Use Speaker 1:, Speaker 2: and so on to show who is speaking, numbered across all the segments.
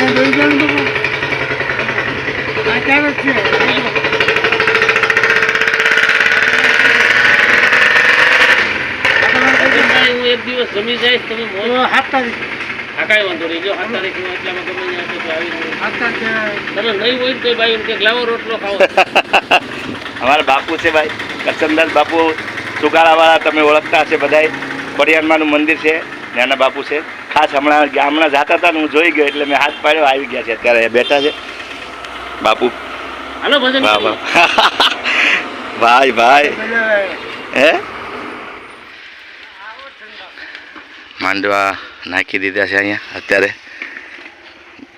Speaker 1: જ છે.
Speaker 2: એક દિવસ જમી જાય તમે મોજ
Speaker 1: સાત તારીખ.
Speaker 2: હા કાંઈ વાંધો નહીં. જો સાત તારીખ એટલામાં ગમે તમે નહીં હોય તો ભાઈ એમ કે લાવો રોટલો ખાવો.
Speaker 3: અમારા બાપુ છે ભાઈ કરચનદાસ બાપુ સુગાળાવાળા તમે ઓળખતા હશે બધાય. ખોડિયારમાંનું મંદિર છે નાના બાપુ છે. ખાસ હમણાં ગામના જાતા હતા ને હું જોઈ ગયો એટલે મેં હાથ પાડ્યો આવી ગયા છે અત્યારે બેઠા છે. બાપુ.
Speaker 2: હાલો ભજન
Speaker 3: ભાઈ ભાઈ. હે? માંડવા નાખી દીધા છે અહીંયા અત્યારે.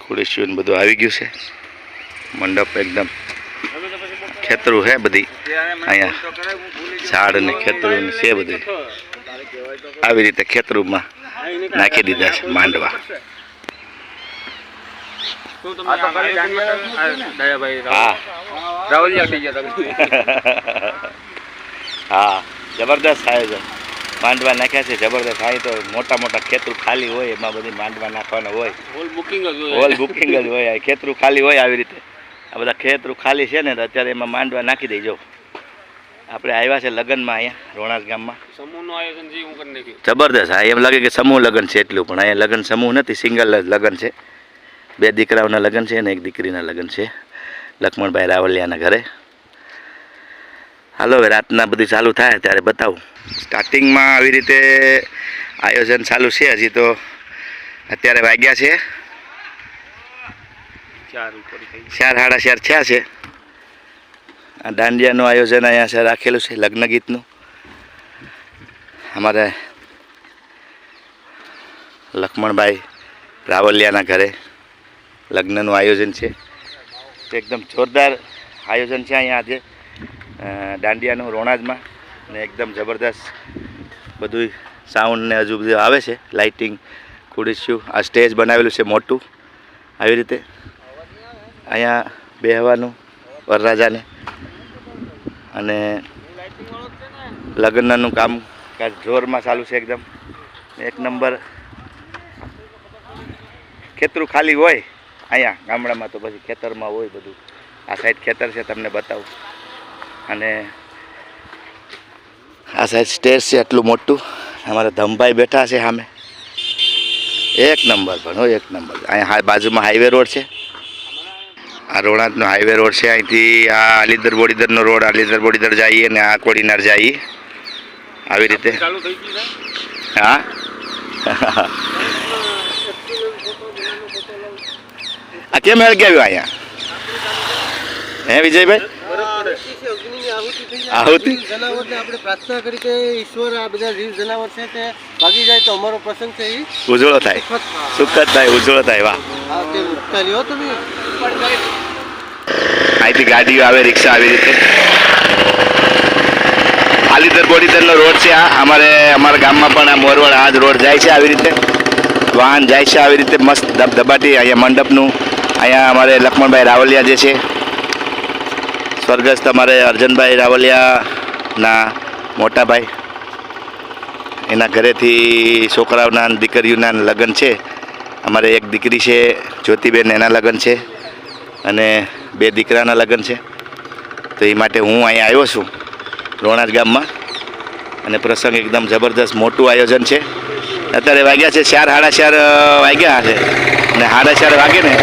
Speaker 3: ખુરશીઓ બધું આવી ગયું છે. મંડપ એકદમ ખેતરું છે બધી. અહીંયા ઝાડ ને ખેતરું છે બધું. આવી રીતે ખેતરુંમાં નાખી દીધા છે માંડવા. હા. જબરદસ્ત આયોજન માંડવા નાખ્યા છે જબરદસ્ત થાય તો મોટા મોટા ખેતરું ખાલી હોય એમાં બધી માંડવા નાખવાના હોય.
Speaker 2: હોલ બુકિંગ જ હોય.
Speaker 3: હોલ બુકિંગ જ હોય ખેતરું ખાલી હોય આવી રીતે. આ બધા ખેતરું ખાલી છે ને અત્યારે એમાં માંડવા નાખી દેજો. આપણે આવ્યા છે લગ્નમાં અહીંયા રોણાસ ગામમાં.
Speaker 2: સમૂહનું આયોજન જે હું કરી નાખ્યું.
Speaker 3: જબરદસ્ત. હા એમ લાગે કે સમૂહ લગ્ન છે એટલું પણ અહીંયા લગ્ન સમૂહ નથી સિંગલ જ લગ્ન છે. બે દીકરાઓના લગ્ન છે અને એક દીકરીના લગ્ન છે. લક્ષ્મણભાઈ રાવલિયાના ઘરે. હાલો હવે રાતના બધું ચાલુ થાય ત્યારે બતાવું. સ્ટાર્ટિંગમાં આવી રીતે આયોજન ચાલુ છે હજી તો અત્યારે વાગ્યા છે.
Speaker 2: ચાર
Speaker 3: સાડા ચાર થયા છે. આ દાંડિયાનું આયોજન અહીંયા છે, રાખેલું છે, લગ્ન ગીતનું. અમારે લક્ષ્મણભાઈ રાવલિયાના ઘરે લગ્નનું આયોજન છે. એકદમ જોરદાર આયોજન છે અહીંયા આજે દાંડિયાનું રોણાજમાં. ને એકદમ જબરદસ્ત બધું સાઉન્ડ ને હજુ બધું આવે છે, લાઇટિંગ ખુડીશું આ સ્ટેજ બનાવેલું છે મોટું. આવી રીતે અહીંયા બેહવાનું વરરાજાને અને લગ્નનું કામ જોરમાં ચાલુ છે એકદમ. એક નંબર ખેતરું ખાલી હોય અહીંયા ગામડામાં તો પછી ખેતરમાં હોય બધું. આ સાઈડ ખેતર છે, તમને બતાવું. અને આ સાઈડ સ્ટેજ છે, આટલું મોટું. અમારા ધમભાઈ બેઠા છે સામે. એક નંબર પણ એક નંબર. અહીંયા બાજુમાં હાઈવે રોડ છે. આ રોણાતનો હાઈવે રોડ છે. અહીંથી આ અલીદર બોડીદરનો રોડ અલીદર બોડીદર જઈએ ને આ કોડીનાર જઈએ. આવી રીતે. હા? આ કેમ હેળ આવ્યો અહીંયા? હે વિજયભાઈ? આહુતિ?
Speaker 1: જનાવરને આપણે પ્રાર્થના કરી કે ઈશ્વર આ બધા જીવ જનાવર છે તે ભાગી જાય તો અમારો પ્રસંગ છે એ
Speaker 3: ઉજળો થાય. સુખદ. થાય ઉજળો થાય વાહ.
Speaker 1: તે તમે.
Speaker 3: અહીંથી ગાડીઓ આવે, રિક્ષા આવી રીતે. આલીદર બોડીદરનો રોડ છે આ. અમારે, અમારા ગામમાં પણ આ મોરવડ આ જ રોડ જાય છે આવી રીતે. વાહન જાય છે આવી રીતે મસ્ત ધબધબાટી. અહીંયા મંડપનું. અહીંયા અમારે લક્ષ્મણભાઈ રાવલિયા જે છે, સ્વર્ગસ્થ અમારે અર્જનભાઈ રાવલિયાના મોટા ભાઈ એના ઘરેથી છોકરાઓના દીકરીઓના લગ્ન છે. અમારે એક દીકરી છે, જ્યોતિબેન, એના લગ્ન છે. અને બે દીકરાના લગ્ન છે. તો એ માટે હું અહીંયા આવ્યો છું રોણાજ ગામમાં. અને પ્રસંગ એકદમ જબરદસ્ત મોટું આયોજન છે. અત્યારે વાગ્યા છે ચાર, સાડા ચાર વાગ્યા હશે અને સાડા ચાર વાગે ને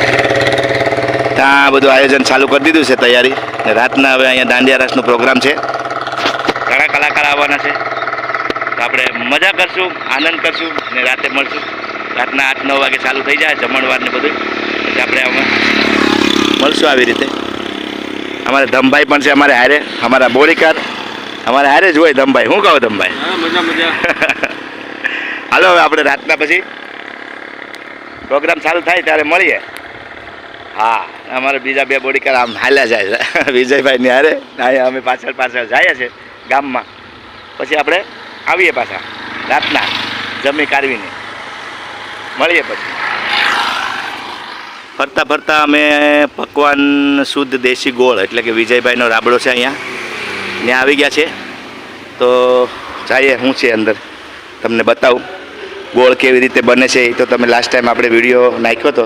Speaker 3: ત્યાં બધું આયોજન ચાલુ કરી દીધું છે તૈયારી. અને રાતના હવે અહીંયા દાંડિયા રાસનો પ્રોગ્રામ છે. ઘણા કલાકાર આવવાના છે. તો આપણે મજા કરશું, આનંદ કરશું અને રાતે મળશું. રાતના આઠ, નવ વાગે ચાલુ થઈ જાય, જમણવાર ને બધું. આપણે આમાં મળશું આવી રીતે. અમારે ધમભાઈ પણ છે અમારે હારે અમારા બોડીકાર અમારે હારે જ હોય ધમભાઈ. શું કહો ધમભાઈ? હાલો હવે આપણે રાતના પછી પ્રોગ્રામ ચાલુ થાય ત્યારે મળીએ. હા અમારે બીજા બે બોડીકાર આમ હાલ્યા જાય છે. વિજયભાઈ ની હારે અહીંયા અમે પાછળ પાછળ જઈએ છીએ ગામમાં. પછી આપણે આવીએ પાછા રાતના જમી કાઢવીને. મળીએ પછી. ફરતા ફરતા અમે પકવાન શુદ્ધ દેશી ગોળ એટલે કે વિજયભાઈનો રાબડો છે અહીંયા. ત્યાં આવી ગયા છે. તો જઈએ શું છે અંદર. તમને બતાવું ગોળ કેવી રીતે બને છે. એ તો તમે લાસ્ટ ટાઈમ આપણે વીડિયો નાખ્યો હતો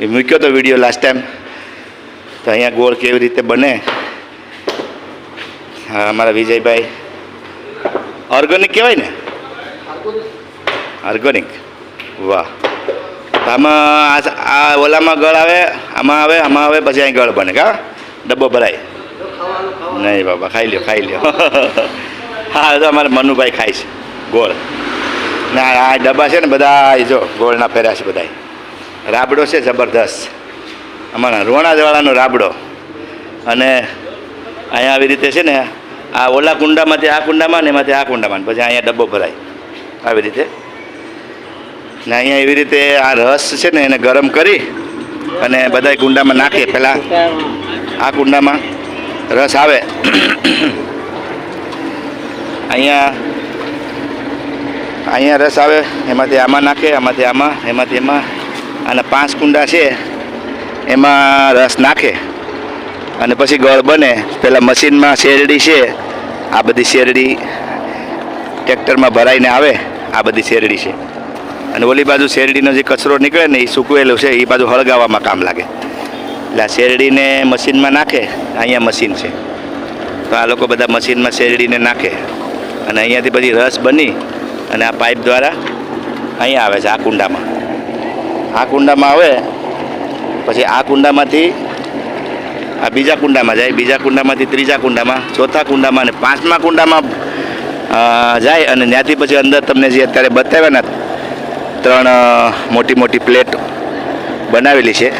Speaker 3: એ મૂક્યો તો વીડિયો લાસ્ટ ટાઈમ તો અહીંયા ગોળ કેવી રીતે બને? હા અમારા વિજયભાઈ. ઓર્ગોનિક કહેવાય ને? ઓર્ગોનિક વાહ. આમાં આ ઓલામાં ગળ આવે, આમાં આવે આમાં આવે, પછી અહીં ગળ બને, કા? ડબ્બો ભરાય. નહીં બાબા, ખાઈ લ્યો ખાઈ લ્યો. હા તો અમારે મનુભાઈ ખાય છે, ગોળ. ના આ ડબ્બા છે ને બધા જો, ગોળના ફેર્યા છે બધા રાબડો છે જબરદસ્ત. અમારા રોણાજવાળાનો રાબડો. અને અહીંયા આવી રીતે છે ને, આ ઓલા કુંડામાંથી, આ કુંડામાં ને એમાંથી આ કુંડામાં પછી અહીંયા ડબ્બો ભરાય. આવી રીતે. ને અહીંયા એવી રીતે આ રસ છે ને એને ગરમ કરી અને બધા કુંડામાં નાખે. પહેલાં આ કુંડામાં રસ આવે. અહીંયા અહીંયા રસ આવે, એમાંથી આમાં નાખે, આમાંથી આમાં, એમાંથી એમાં. અને પાંચ કુંડા છે, એમાં રસ નાખે. અને પછી ગળ બને. પહેલાં મશીનમાં શેરડી છે, આ બધી શેરડી ટ્રેક્ટરમાં ભરાઈને આવે, આ બધી શેરડી છે. અને ઓલી બાજુ શેરડીનો જે કચરો નીકળે ને એ સૂકવેલો છે, એ બાજુ હળગાવવામાં કામ લાગે. એટલે આ શેરડીને મશીનમાં નાખે, અહીંયા મશીન છે. તો આ લોકો બધા મશીનમાં શેરડીને નાખે. અને અહીંયાથી પછી રસ બની અને આ પાઇપ દ્વારા અહીંયા આવે છે આ કુંડામાં. આ કુંડામાં આવે, પછી આ કુંડામાંથી આ બીજા કુંડામાં જાય, બીજા કુંડામાંથી ત્રીજા કુંડામાં, ચોથા કુંડામાં અને પાંચમા કુંડામાં જાય અને ત્યાંથી પછી અંદર તમને જે અત્યારે બતાવ્યા ને ત્રણ મોટી મોટી પ્લેટ બનાવેલી છે.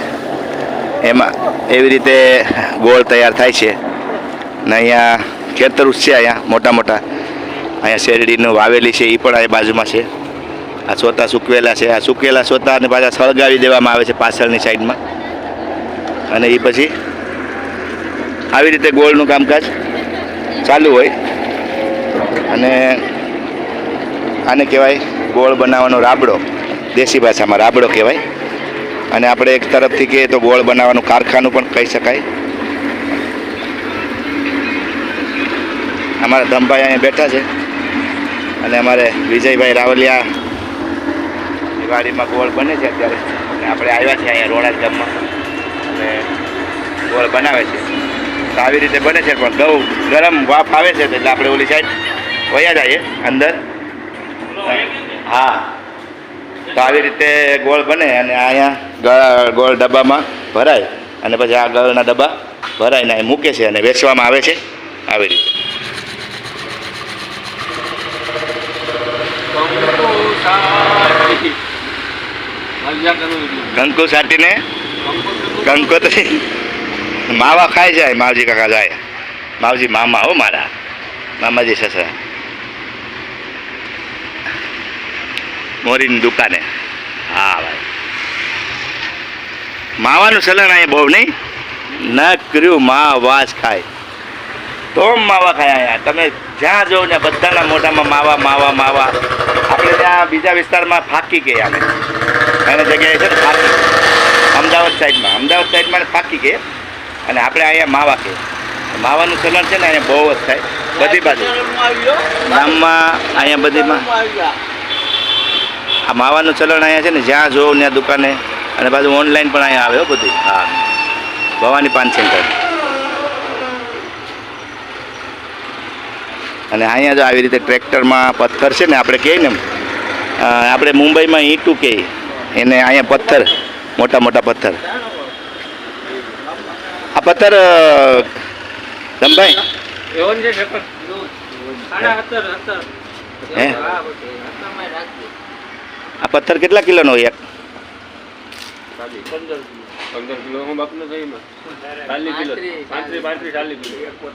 Speaker 3: એમાં એવી રીતે ગોળ તૈયાર થાય છે. ને અહીંયા ખેતર છે અહીંયા, મોટા મોટા. અહીંયા શેરડીનું વાવેલી છે એ પણ અહીંયા બાજુમાં છે. આ સોતા સૂકવેલા છે. આ સૂકેલા સોતાને પાછા સળગાવી દેવામાં આવે છે પાછળની સાઈડમાં. અને એ પછી આવી રીતે ગોળનું કામકાજ ચાલુ હોય. અને આને કહેવાય ગોળ બનાવવાનો રાબડો, દેશી ભાષામાં રાબડો કહેવાય. અને આપણે એક તરફથી કહીએ તો ગોળ બનાવવાનું કારખાનું પણ કહી શકાય. અમારા ધમભાઈ અહીંયા બેઠા છે. અને અમારે વિજયભાઈ રાવલિયા દિવાળીમાં ગોળ બને છે અત્યારે. આપણે આવ્યા છીએ અહીંયા રોડા ગામમાં. અને ગોળ બનાવે છે. તો આવી રીતે બને છે, પણ ઘઉં ગરમ વાફ આવે છે એટલે આપણે ઓલી સાઈડ વયા જઈએ અંદર. હા. તો આવી રીતે ગોળ બને અને અહીંયા ગળ- ડબ્બામાં ભરાય અને પછી આ ગળના ડબ્બા ભરાઈને અહીં મૂકે છે અને વેચવામાં આવે છે આવી રીતે. કંકુ સાટીને કંકોત્રી. માવા ખાઈ જાય, માવજી કાકા જાય. માવજી મામા હો મારા. મામાજી સસરા. મોરીની દુકાને. હા ભાઈ. માવાનું ચલણ અહીંયા બહુ નહીં? નકર્યું મા વાસ ખાય. તો માવા ખાય અહીંયા. તમે જ્યાં જોવો ને બધાના મોઢામાં માવા માવા માવા. આપણે ત્યાં બીજા વિસ્તારમાં ફાકી ગયા આને એની જગ્યાએ છે ને ફાકી. અમદાવાદ સાઈડમાં. અમદાવાદ સાઈડમાં ફાકી કહે અને આપણે અહીંયા માવા કહે માવાનું ચલણ છે ને અહીંયા બહુ જ થાય. બધી બાજુ. ગામમાં અહીંયા બધીમાં આ માવાનું ચલણ અહીંયા છે ને જ્યાં જોઉં ત્યાં દુકાને. અને પાછું ઓનલાઈન પણ અહીંયા આવે હો બધું. હા. ભવાની પાન સેન્ટર અને અહીંયા જો આવી રીતે ટ્રેક્ટરમાં પથ્થર છે ને આપણે કહીએ ને આપણે મુંબઈમાં ઈંટું કહીએ એને અહીંયા પથ્થર મોટા મોટા પથ્થર. આ પથ્થર
Speaker 2: સત્તર
Speaker 3: હે? આ પથ્થર કેટલા કિલોનો એક?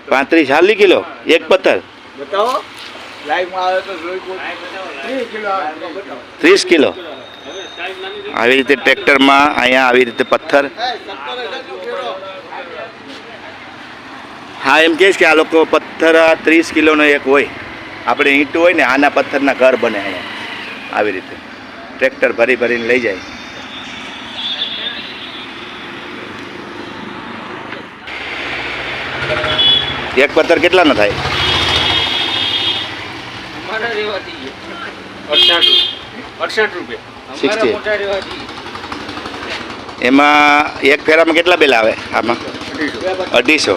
Speaker 2: પાંત્રીસ ચાલીસ કિલો.
Speaker 3: એક પથ્થર?
Speaker 1: બતાવો. લાઈવમાં આવે તો જોઈ કોઈ ત્રીસ કિલો. આવે
Speaker 3: રીતે ટ્રેક્ટરમાં અહીંયા આવી રીતે પથ્થર. હા એમ કહીશ કે આ લોકો પથ્થર આ ત્રીસ કિલોનો એક હોય. આપણે ઈંટું હોય ને આના પથ્થરના ઘર બને અહીંયા. આવી રીતે. ટ્રેક્ટર ભરી ભરીને લઈ જાય. એક પથ્થર કેટલાનો થાય? એમાં એક ફેરામાં કેટલા બિલ આવે આમાં? અઢીસો.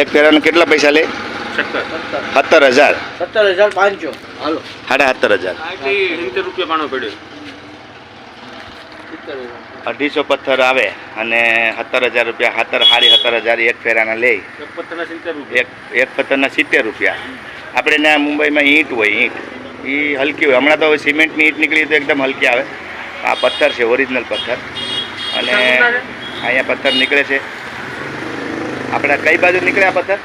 Speaker 3: એક ફેરાના કેટલા પૈસા લે?
Speaker 2: સત્તર
Speaker 3: હજાર.
Speaker 1: સત્તર હજાર પાંચસો. હાલો.
Speaker 3: સાડા સત્તર હજાર.
Speaker 2: સિત્તેર રૂપિયા પાણો પડ્યો.
Speaker 3: અઢીસો પથ્થર આવે અને સત્તર હજાર રૂપિયા સત્તર સાડી સત્તર હજાર એક ફેરાના લે
Speaker 2: એક પત્તરના સિત્તેર રૂપિયા.
Speaker 3: એક એક પથ્થરના સિત્તેર રૂપિયા. આપણે ત્યાં મુંબઈમાં ઈંટ હોય ઈંટ. એ હલકી હોય. હમણાં તો હવે સિમેન્ટની ઈંટ નીકળી તો એકદમ હલકી આવે. આ પથ્થર છે ઓરિજિનલ પથ્થર. અને અહીંયા પથ્થર નીકળે છે. આપણે કઈ બાજુ નીકળ્યા પથ્થર?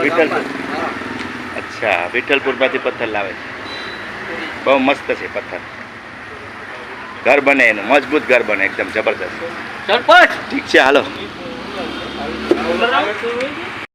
Speaker 3: વિઠ્ઠલપુર. અચ્છા વિઠ્ઠલપુરમાંથી પથ્થર લાવે છે. બહુ મસ્ત છે પથ્થર. ઘર બને એનું મજબૂત ઘર બને એકદમ જબરદસ્ત ઠીક છે હાલો?